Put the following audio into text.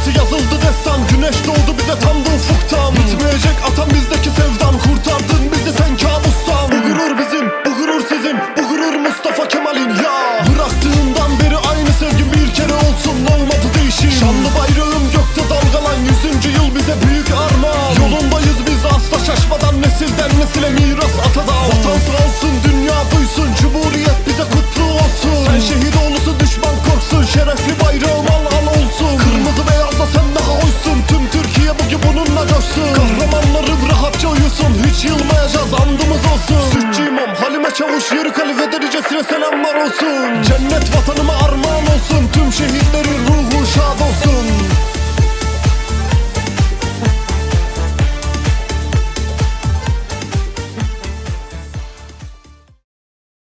Ötesi yazıldı destan Güneş doğdu bize tam da ufuktan Bitmeyecek atan bizdeki sevdan Kurtardın bizi sen kabustan. Bu gurur bizim, bu gurur sizin Bu gurur Mustafa Kemal. coşsun Kahramanlarım rahatça uyusun Hiç yılmayacağız andımız olsun. Sütçü imam Halime Çavuş Yürü kalife derecesine selamlar olsun. Cennet vatanıma armağan olsun Tüm şehir